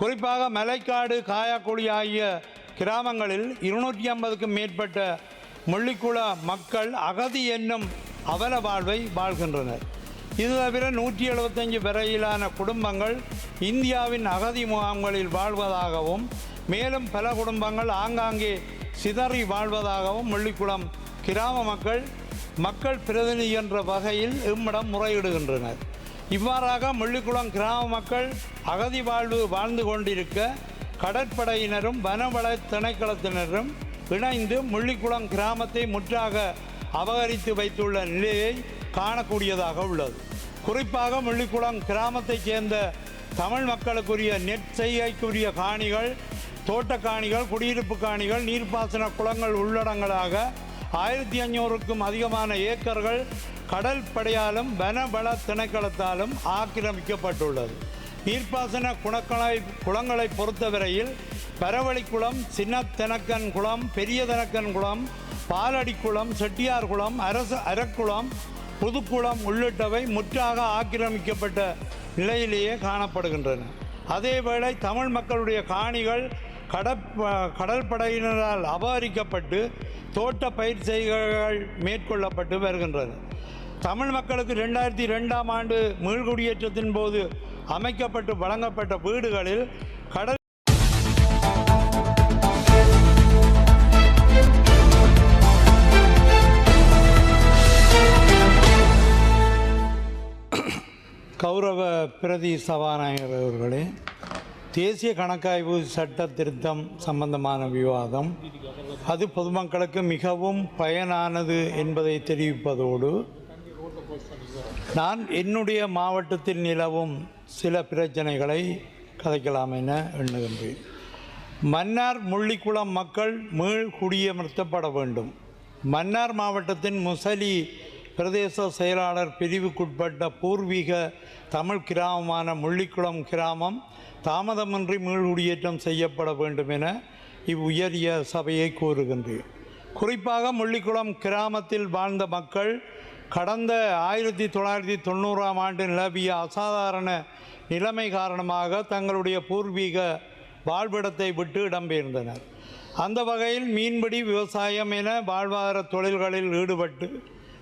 குறிப்பாக மலைக்காடு காயாக்குழி ஆகிய கிராமங்களில் இருநூற்றி ஐம்பதுக்கும் மேற்பட்ட முள்ளிக்குள மக்கள் அகதி என்னும் அவல வாழ்வை வாழ்கின்றனர். இது தவிர நூற்றி எழுபத்தஞ்சு வரையிலான குடும்பங்கள் இந்தியாவின் அகதி முகாம்களில் வாழ்வதாகவும் மேலும் பல குடும்பங்கள் ஆங்காங்கே சிதறி வாழ்வதாகவும் முள்ளிக்குளம் கிராம மக்கள் மக்கள் பிரதிநிதி என்ற வகையில் இம்மிடம் முறையிடுகின்றனர். இவ்வாறாக முள்ளிக்குளம் கிராம மக்கள் அகதி வாழ்வு வாழ்ந்து கொண்டிருக்க கடற்படையினரும் வனவள திணைக்களத்தினரும் இணைந்து முள்ளிக்குளம் கிராமத்தை முற்றாக அபகரித்து வைத்துள்ள நிலையை காணக்கூடியதாக உள்ளது. குறிப்பாக முள்ளிக்குளம் கிராமத்தைச் சேர்ந்த தமிழ் மக்களுக்குரிய நெற்செய்கைக்குரிய காணிகள் தோட்டக்காணிகள் குடியிருப்பு காணிகள் நீர்ப்பாசன குளங்கள் உள்ளடங்களாக ஆயிரத்தி ஐநூறுக்கும் அதிகமான ஏக்கர்கள் கடல் படையாலும் வனவள திணைக்களத்தாலும் ஆக்கிரமிக்கப்பட்டுள்ளது. நீர்ப்பாசன குணக்களை குளங்களை பொறுத்தவரையில் பரவழிக்குளம் சின்னத்தெனக்கன் குளம் பெரியதெனக்கன் குளம் பாலடி குளம் செட்டியார் குளம் அரசு அரக்குளம் புதுக்குளம் உள்ளிட்டவை முற்றாக ஆக்கிரமிக்கப்பட்ட நிலையிலேயே காணப்படுகின்றன. அதேவேளை தமிழ் மக்களுடைய காணிகள் கடற்ப கடற்படையினரால் அபகரிக்கப்பட்டு தோட்ட பயிர் செய்கைகள் மேற்கொள்ளப்பட்டு வருகின்றன. தமிழ் மக்களுக்கு ரெண்டாயிரத்தி ரெண்டாம் ஆண்டு மீள்குடியேற்றத்தின் போது அமைக்கப்பட்டு வழங்கப்பட்ட வீடுகளில் கடல் கௌரவ பிரதி சபாநாயகர் அவர்களே தேசிய கணக்காய்வு சட்ட திருத்தம் சம்பந்தமான விவாதம். அது பொதுமக்களுக்கு மிகவும் பயனானது என்பதை தெரிவிப்பதோடு நான் என்னுடைய மாவட்டத்தில் நிலவும் சில பிரச்சனைகளை கதைக்கலாம் என எண்ணுகின்றேன். மன்னார் முள்ளிக்குளம் மக்கள் மீள் குடியமர்த்தப்பட வேண்டும். மன்னார் மாவட்டத்தின் முசலி பிரதேச செயலாளர் பிரிவுக்குட்பட்ட பூர்வீக தமிழ் கிராமமான முள்ளிக்குளம் கிராமம் தாமதமின்றி மீள்குடியேற்றம் செய்யப்பட வேண்டும் என இவ்வுயரிய சபையை கூறுகின்றேன். குறிப்பாக முள்ளிக்குளம் கிராமத்தில் வாழ்ந்த மக்கள் கடந்த ஆயிரத்தி தொள்ளாயிரத்தி தொண்ணூறாம் ஆண்டு நிலவிய அசாதாரண நிலைமை காரணமாக தங்களுடைய பூர்வீக வாழ்விடத்தை விட்டு இடம்பெயர்ந்தனர் அந்த வகையில் மீன்பிடி விவசாயம் என வாழ்வாதார தொழில்களில் ஈடுபட்டு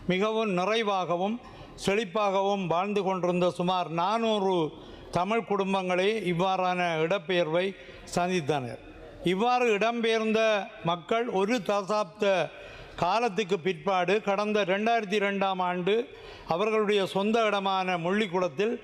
மிகவும் நிறைவாகவும் செழிப்பாகவும் வாழ்ந்து கொண்டிருந்த சுமார் நானூறு தமிழ் குடும்பங்களே இவ்வாறான இடப்பெயர்வை சந்தித்தனர். இவ்வாறு இடம்பெயர்ந்த மக்கள் ஒரு தசாப்த காலத்துக்கு பிற்பாடு கடந்த ரெண்டாயிரத்தி ரெண்டாம் ஆண்டு அவர்களுடைய சொந்த இடமான முள்ளிக்குளத்தில்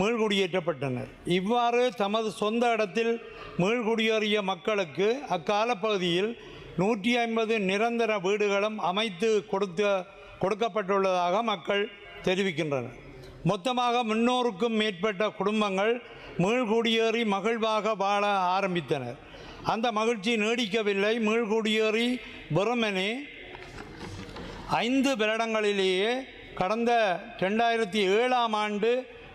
மீள்குடியேற்றப்பட்டனர். இவ்வாறு தமது சொந்த இடத்தில் மீள்குடியேறிய மக்களுக்கு அக்கால பகுதியில் நூற்றி ஐம்பது நிரந்தர வீடுகளும் அமைத்து கொடுத்த கொடுக்கப்பட்டுள்ளதாக மக்கள் தெரிவிக்கின்றனர். மொத்தமாக முன்னூறுக்கும் மேற்பட்ட குடும்பங்கள் மீள்குடியேறி மகிழ்வாக வாழ ஆரம்பித்தனர். அந்த மகிழ்ச்சி நீடிக்கவில்லை. மீள்குடியேறி வெறுமனே ஐந்து பிரடங்களிலேயே கடந்த ரெண்டாயிரத்தி ஏழாம் ஆண்டு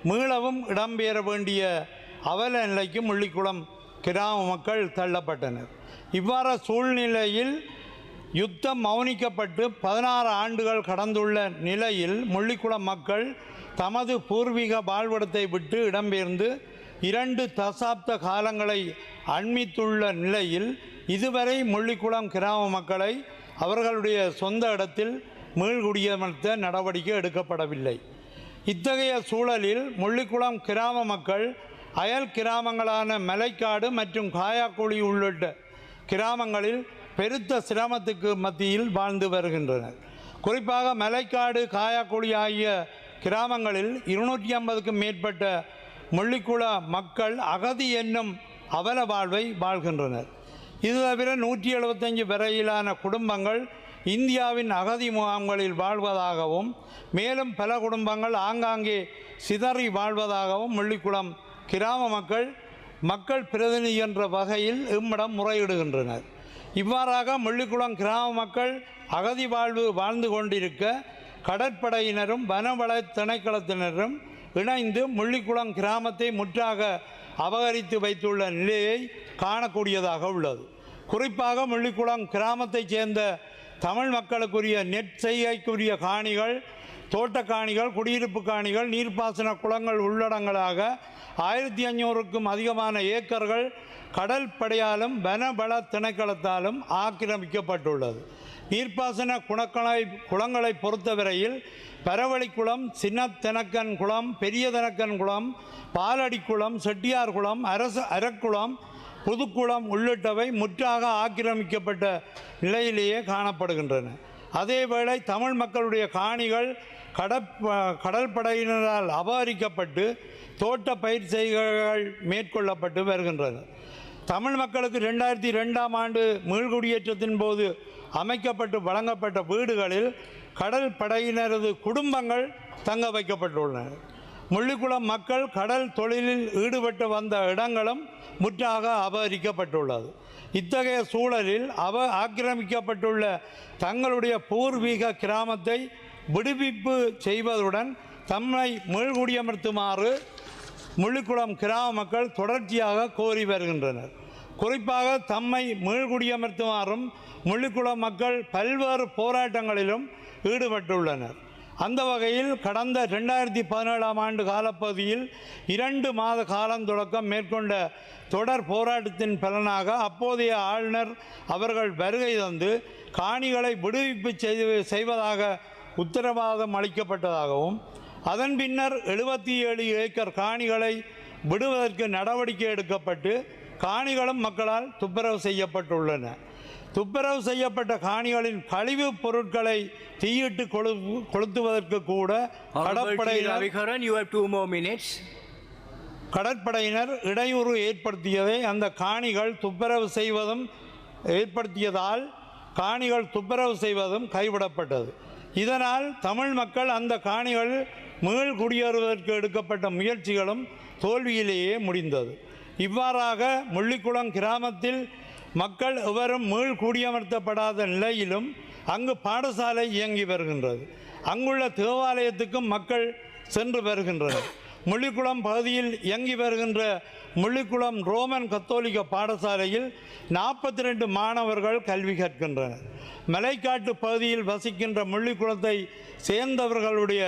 மீளவும் இடம்பெற வேண்டிய அவல நிலைக்கு முள்ளிக்குளம் கிராம மக்கள் தள்ளப்பட்டனர். இவ்வாறு சூழ்நிலையில் யுத்தம் மௌனிக்கப்பட்டு பதினாறு ஆண்டுகள் கடந்துள்ள நிலையில் முள்ளிக்குளம் மக்கள் தமது பூர்வீக வாழ்விடத்தை விட்டு இடம்பெயர்ந்து இரண்டு தசாப்த காலங்களை அண்மித்துள்ள நிலையில் இதுவரை முள்ளிக்குளம் கிராம மக்களை அவர்களுடைய சொந்த இடத்தில் மீள்குடியமர்த்த நடவடிக்கை எடுக்கப்படவில்லை. இத்தகைய சூழலில் முள்ளிக்குளம் கிராம மக்கள் அயல் கிராமங்களான மலைக்காடு மற்றும் காயாக்குழி உள்ளிட்ட கிராமங்களில் பெருத்த சிரமத்துக்கு மத்தியில் வாழ்ந்து வருகின்றனர். குறிப்பாக மலைக்காடு காயாக்குழி ஆகிய கிராமங்களில் இருநூற்றி ஐம்பதுக்கும் மேற்பட்ட முள்ளிக்குள மக்கள் அகதி என்னும் அவல வாழ்வை வாழ்கின்றனர். இது தவிர நூற்றி எழுபத்தஞ்சு வரையிலான குடும்பங்கள் இந்தியாவின் அகதி முகாம்களில் வாழ்வதாகவும் மேலும் பல குடும்பங்கள் ஆங்காங்கே சிதறி வாழ்வதாகவும் முள்ளிக்குளம் கிராம மக்கள் மக்கள் பிரதிநிதி என்ற வகையில் இம்மிடம் முறையிடுகின்றனர். இவ்வாறாக முள்ளிக்குளம் கிராம மக்கள் அகதி வாழ்வு வாழ்ந்து கொண்டிருக்க கடற்படையினரும் வனவள திணைக்களத்தினரும் இணைந்து முள்ளிக்குளம் கிராமத்தை முற்றாக அபகரித்து வைத்துள்ள நிலையை காணக்கூடியதாக உள்ளது. குறிப்பாக முள்ளிக்குளம் கிராமத்தைச் சேர்ந்த தமிழ் மக்களுக்குரிய நெற்செய்கைக்குரிய காணிகள் தோட்டக்காணிகள் குடியிருப்பு காணிகள் நீர்ப்பாசன குளங்கள் உள்ளடங்களாக ஆயிரத்தி ஐநூறுக்கும் அதிகமான ஏக்கர்கள் கடல் படையாலும் வனபல திணைக்களத்தாலும் ஆக்கிரமிக்கப்பட்டுள்ளது. நீர்ப்பாசன குணக்களை குளங்களை பொறுத்தவரையில் பரவளி குளம் சின்னத்தெனக்கன் குளம் பெரியதெனக்கன் குளம் பாலடி குளம் செட்டியார் குளம் அரச அரக்குளம் புதுக்குளம் உள்ளிட்டவை முற்றாக ஆக்கிரமிக்கப்பட்ட நிலையிலேயே காணப்படுகின்றன. அதேவேளை தமிழ் மக்களுடைய காணிகள் கடற்ப கடற்படையினரால் அபகரிக்கப்பட்டு தோட்ட பயிர் செய்கைகள் மேற்கொள்ளப்பட்டு வருகின்றன. தமிழ் மக்களுக்கு ரெண்டாயிரத்தி ரெண்டாம் ஆண்டு மீள்குடியேற்றத்தின் போது அமைக்கப்பட்டு வழங்கப்பட்ட வீடுகளில் கடல் படையினரது குடும்பங்கள் தங்க வைக்கப்பட்டுள்ளன. முள்ளிக்குளம் மக்கள் கடல் தொழிலில் ஈடுபட்டு வந்த இடங்களும் முற்றாக அபகரிக்கப்பட்டுள்ளது. இத்தகைய சூழலில் அவ ஆக்கிரமிக்கப்பட்டுள்ள தங்களுடைய பூர்வீக கிராமத்தை விடுவிப்பு செய்வதுடன் தம்மை மீள்குடியமர்த்துமாறு முள்ளிக்குளம் கிராம மக்கள் தொடர்ச்சியாக கோரி வருகின்றனர். குறிப்பாக தம்மை மீள்குடியமர்த்துமாறும் முள்ளிக்குளம் மக்கள் பல்வேறு போராட்டங்களிலும் ஈடுபட்டுள்ளனர். அந்த வகையில் கடந்த ரெண்டாயிரத்தி பதினேழாம் ஆண்டு காலப்பகுதியில் இரண்டு மாத காலம் தொடக்கம் மேற்கொண்ட தொடர் போராட்டத்தின் பலனாக அப்போதைய ஆளுநர் அவர்கள் வருகை தந்து காணிகளை விடுவிப்பு செய்து செய்வதாக உத்தரவாதம் அளிக்கப்பட்டதாகவும் அதன் பின்னர் எழுபத்தி ஏழு ஏக்கர் காணிகளை விடுவதற்கு நடவடிக்கை எடுக்கப்பட்டு காணிகளும் மக்களால் துப்புரவு செய்யப்பட்டுள்ளன. துப்புரவு செய்யப்பட்ட காணிகளின் கழிவுப் பொருட்களை தீயிட்டு கொழு கொளுத்துவதற்கு கூட. கடற்படையினர். கடற்படையினர் இடையூறு ஏற்படுத்தியதை அந்த காணிகள் துப்புரவு செய்வதும் ஏற்படுத்தியதால் காணிகள் துப்புரவு செய்வதும் கைவிடப்பட்டது இதனால் தமிழ் மக்கள் அந்த காணிகள் மீள் குடியேறுவதற்கு எடுக்கப்பட்ட முயற்சிகளும் தோல்வியிலேயே முடிந்தது இவ்வாறாக முள்ளிக்குளம் கிராமத்தில் மக்கள் எவரும் மீள் குடியமர்த்தப்படாத நிலையிலும் அங்கு பாடசாலை இயங்கி வருகின்றது. அங்குள்ள தேவாலயத்துக்கும் மக்கள் சென்று வருகின்றனர். முள்ளிக்குளம் பகுதியில் இயங்கி வருகின்ற முள்ளிக்குளம் ரோமன் கத்தோலிக்க பாடசாலையில் நாற்பத்தி ரெண்டு மாணவர்கள் கல்வி கற்கின்றனர். மலைக்காட்டு பகுதியில் வசிக்கின்ற முள்ளிக்குளத்தை சேர்ந்தவர்களுடைய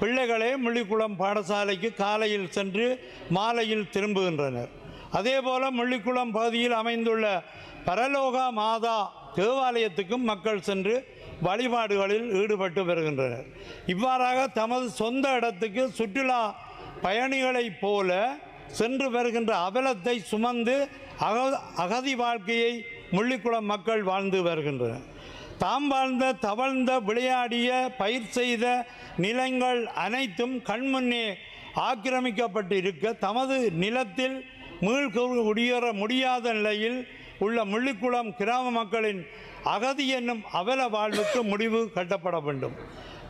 பிள்ளைகளே முள்ளிக்குளம் பாடசாலைக்கு காலையில் சென்று மாலையில் திரும்புகின்றனர். அதேபோல முள்ளிக்குளம் பகுதியில் அமைந்துள்ள பரலோகா மாதா தேவாலயத்துக்கும் மக்கள் சென்று வழிபாடுகளில் ஈடுபட்டு வருகின்றனர். இவ்வாறாக தமது சொந்த இடத்துக்கு சுற்றுலா பயணிகளைப் போல சென்று வருகின்ற அவலத்தை சுமந்து அக அகதி வாழ்க்கையை முள்ளிக்குளம் மக்கள் வாழ்ந்து வருகின்றனர். தாம் வாழ்ந்த தவழ்ந்த விளையாடிய பயிர் செய்த நிலங்கள் அனைத்தும் கண்முன்னே ஆக்கிரமிக்கப்பட்டு இருக்க தமது நிலத்தில் மீள் குடியேற முடியாத நிலையில் உள்ள முள்ளிக்குளம் கிராம மக்களின் அகதி என்னும் அவல வாழ்வுக்கு முடிவு கட்டப்பட வேண்டும்.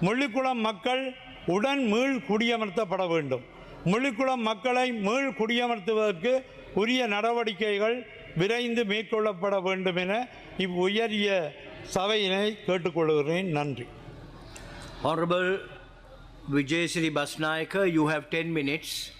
முள்ளிக்குளம் மக்கள் உடன் மீள் குடியமர்த்தப்பட வேண்டும். முள்ளிக்குளம் மக்களை மீள் குடியமர்த்துவதற்கு உரிய நடவடிக்கைகள் விரைந்து மேற்கொள்ளப்பட வேண்டும் என உயரிய சபையினை கேட்டுக்கொள்கிறேன். நன்றி. Honorable Vijay Sri you you have 10 minutes.